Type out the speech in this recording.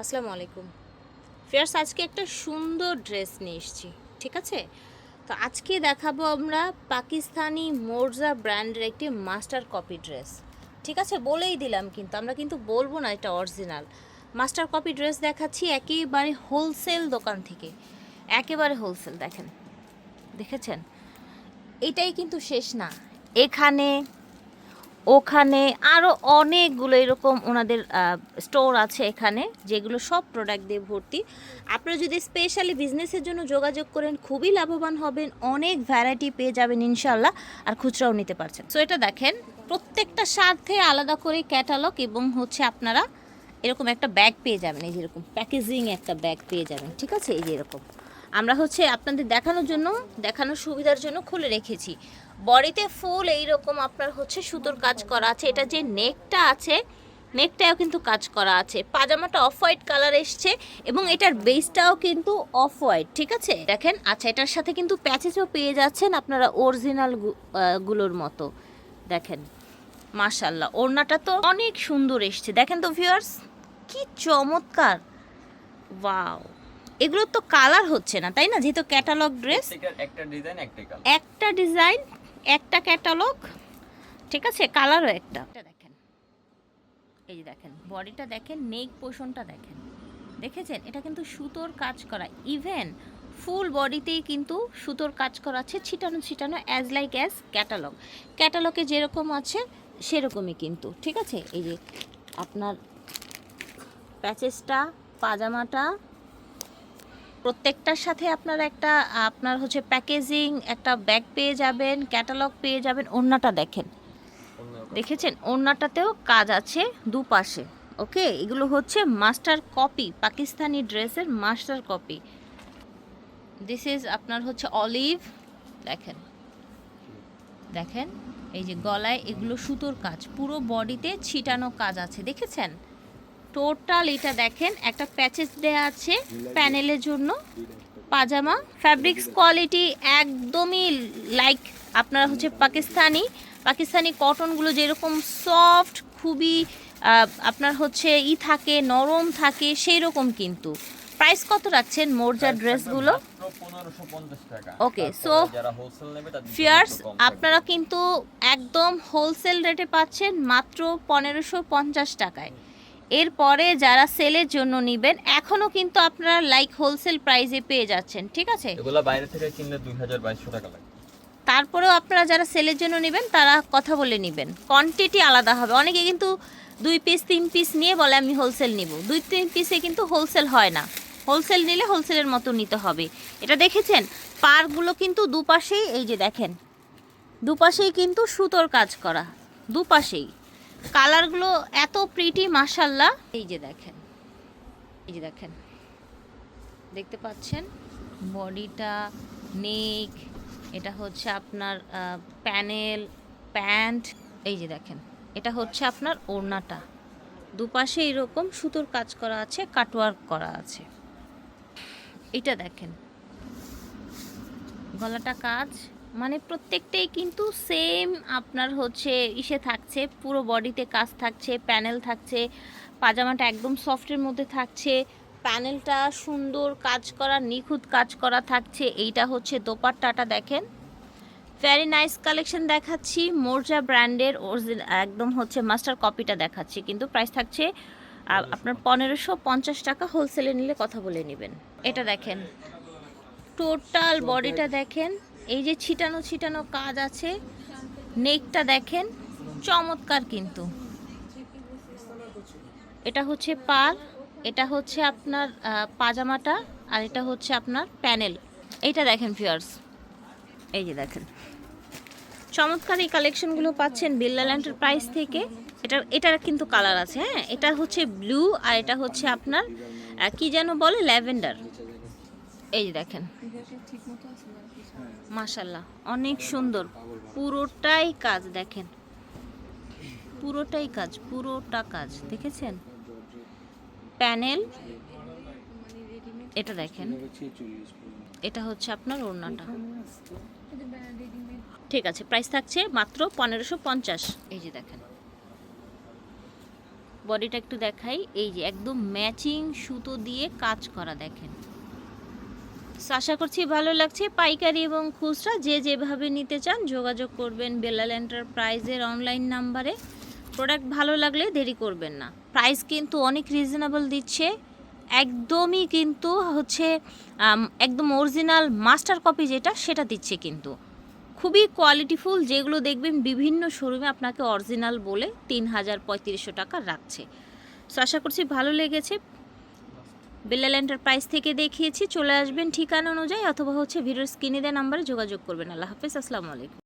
আসসালামু আলাইকুম। ফিয়ার্স আজকে একটা সুন্দর ড্রেস নিয়ে এসেছি, ঠিক আছে? তো আজকে দেখাবো আমরা পাকিস্তানি মোরজা ব্র্যান্ডের একটি মাস্টার কপি ড্রেস, ঠিক আছে? বলেই দিলাম কিন্তু, আমরা কিন্তু বলব না এটা অরিজিনাল। মাস্টার কপি ড্রেস দেখাচ্ছি একেবারে হোলসেল দোকান থেকে, একেবারে হোলসেল, দেখেন, দেখেছেন? এটাই কিন্তু শেষ না। এখানে ওখানে আরও অনেকগুলো এরকম ওনাদের স্টোর আছে এখানে, যেগুলো সব প্রোডাক্ট দিয়ে ভর্তি। আপনারা যদি স্পেশালি বিজনেসের জন্য যোগাযোগ করেন, খুবই লাভবান হবেন, অনেক ভ্যারাইটি পেয়ে যাবেন ইনশাল্লাহ আর খুচরাও নিতে পারছেন। সো এটা দেখেন, প্রত্যেকটা স্বার্থে আলাদা করে ক্যাটালগ এবং হচ্ছে আপনারা এরকম একটা ব্যাগ পেয়ে যাবেন, এই যেরকম প্যাকেজিং একটা ব্যাগ পেয়ে যাবেন, ঠিক আছে? এই যে এরকম। আমরা হচ্ছে আপনাদের দেখানোর জন্য, দেখানোর সুবিধার জন্য খুলে রেখেছি। বডিতে ফুল এই রকম আপনার হচ্ছে সুতোর কাজ করা আছে। এটা যে নেকটা আছে নেকটাও কিন্তু কাজ করা আছে। পাজামাটা অফ হোয়াইট কালার এসছে এবং এটার বেসটাও কিন্তু অফ হোয়াইট, ঠিক আছে? দেখেন আচ্ছা এটার সাথে কিন্তু প্যাচেসও পেয়ে যাচ্ছেন আপনারা অরিজিনালগুলোর মতো। দেখেন মাশাল্লাহ ওড়নাটা তো অনেক সুন্দর এসছে। দেখেন তো ভিউয়ার্স কি চমৎকার! ওয়াও! এগুলো তো কালার হচ্ছে না তাই না? যেহেতু ক্যাটালগ ড্রেস একটা ডিজাইন একটা কালার একটা ডিজাইন একটা ক্যাটালগ ঠিক আছে? কালারও একটা। এটা দেখেন। এই যে দেখেন বডিটা দেখেন নেক পোষণটা দেখেন। দেখেছেন? এটা কিন্তু সুতোর কাজ করা। ইভেন ফুল বডিতেই কিন্তু সুতোর কাজ করা আছে ছিটানো ছিটানো অ্যাজ লাইক অ্যাজ ক্যাটালগ ক্যাটালগে যেরকম আছে সেরকমই কিন্তু ঠিক আছে? এই যে আপনার প্যাচেসটা পাজামাটা প্রত্যেকটার সাথে আপনার একটা আপনার হচ্ছে প্যাকেজিং একটা ব্যাগ পেয়ে যাবেন ক্যাটালগ পেয়ে যাবেন ওড়নাটা দেখেন। দেখেছেন? ওড়নাটাতেও কাজ আছে দুপাশে ওকে? এগুলো হচ্ছে মাস্টার কপি পাকিস্তানি ড্রেসের মাস্টার কপি দিস ইজ আপনার হচ্ছে অলিভ দেখেন। দেখেন? এই যে গলায় এগুলো সুতোর কাজ পুরো বডিতে ছিটানো কাজ আছে দেখেছেন? টোটাল এটা দেখেন একটা প্যাচেস দেয়া আছে প্যানেলের জন্য। পাজামা ফ্যাব্রিক্স কোয়ালিটি একদমই লাইক আপনারা হচ্ছে পাকিস্তানি। পাকিস্তানি কটনগুলো যেরকম সফট খুবই আপনার হচ্ছে ই থাকে নরম থাকে সেই রকম কিন্তু। প্রাইস কত রাখছেন মোরজা ড্রেসগুলো তাদের জন্য ফিয়ার্স। আপনারা কিন্তু একদম হোলসেল রেটে পাচ্ছেন মাত্র পনেরোশো পঞ্চাশ টাকায়। এরপরে যারা সেলের জন্য নেবেন এখনও কিন্তু আপনারা লাইক হোলসেল প্রাইসে পেয়ে যাচ্ছেন ঠিক আছে? এগুলা বাইরে থেকে কিনলে দুই হাজার বাইশশো টাকা লাগে। তারপরেও আপনারা যারা সেলের জন্য নেবেন তারা কথা বলে নেবেন। কোয়ান্টিটি আলাদা হবে। অনেকে কিন্তু দুই পিস তিন পিস নিয়ে বলে আমি হোলসেল নিব। দুই তিন পিসে কিন্তু হোলসেল হয় না। হোলসেল নিলে হোলসেলের মতো নিতে হবে। এটা দেখেছেন? পারগুলো কিন্তু দুপাশেই এই যে দেখেন দুপাশেই কিন্তু সুতোর কাজ করা। দুপাশেই। কালারগুলো এত প্রিটি মাসাল্লাহ এই যে দেখেন, এই যে দেখেন, দেখতে পাচ্ছেন? বডিটা নেক, এটা হচ্ছে আপনার প্যানেল, প্যান্ট, এই যে দেখেন, এটা হচ্ছে আপনার ওড়নাটা। দুপাশে এরকম সুতোর কাজ করা আছে কাটওয়ার্ক করা আছে। এটা দেখেন, গলাটা কাজ মানে প্রত্যেকটাই কিন্তু সেম আপনার হচ্ছে ইসে থাকছে পুরো বডিতে কাজ থাকছে প্যানেল থাকছে পাজামাটা একদম সফটের মধ্যে থাকছে প্যানেলটা সুন্দর কাজ করা নিখুঁত কাজ করা থাকছে এইটা হচ্ছে দোপাট্টাটা দেখেন। ভেরি নাইস কালেকশন দেখাচ্ছি মোরজা ব্র্যান্ডের একদম হচ্ছে মাস্টার কপিটা দেখাচ্ছি কিন্তু প্রাইস থাকছে আপনার পনেরোশো পঞ্চাশ টাকা হোলসেলে নিলে কথা বলে নেবেন। এটা দেখেন টোটাল বডিটা দেখেন। এই যে ছিটানো ছিটানো কাজ আছে, নেকটা দেখেন, চমৎকার কিন্তু। এটা হচ্ছে পার এটা হচ্ছে আপনার পাজামাটা, আর এটা হচ্ছে আপনার প্যানেল। এইটা দেখেন ফিয়ার্স এই যে দেখেন। চমৎকার এই কালেকশনগুলো পাচ্ছেন বিল্লা ল্যান্ডের প্রাইস থেকে। এটা এটার কিন্তু কালার আছে হ্যাঁ? এটা হচ্ছে ব্লু আর এটা হচ্ছে আপনার কি যেন বলে, ল্যাভেন্ডার। এই দেখেন। মাশাল্লাহ অনেক সুন্দর। পুরোটাই কাজ দেখেন। পুরোটাই কাজ, পুরোটা কাজ, দেখেছেন? প্যানেল, এটা দেখেন। এটা হচ্ছে আপনার ওড়নাটা। ঠিক আছে প্রাইস থাকছে মাত্র পনেরোশো পঞ্চাশ। এই যে দেখেন। বডিটা একটু দেখাই। এই যে একদম ম্যাচিং সুতো দিয়ে কাজ করা দেখেন। আশা করছি ভালো লাগছে। পাইকারি এবং খুচরা যে যেভাবে নিতে চান যোগাযোগ করবেন বেলাল এন্টারপ্রাইজের অনলাইন নাম্বারে। প্রোডাক্ট ভালো লাগলে দেরি করবেন না। প্রাইস কিন্তু অনেক রিজনেবল দিচ্ছে। একদমই কিন্তু হচ্ছে একদম অরিজিনাল মাস্টার কপি যেটা, সেটা দিচ্ছে কিন্তু। খুবই কোয়ালিটিফুল, যেগুলো দেখবেন বিভিন্ন শোরুমে আপনাকে অরিজিনাল বলে তিন হাজার পঁয়ত্রিশশো টাকা রাখছে। সো আশা করছি ভালো লেগেছে। বেলাল এন্টারপ্রাইজ থেকে দেখিয়েছি, চলে আসবেন ঠিকানা অনুযায়ী অথবা হচ্ছে ভিডিওর স্ক্রিনে দেওয়া নাম্বারে যোগাযোগ করবেন। আল্লাহ হাফিজ, আসসালামু আলাইকুম।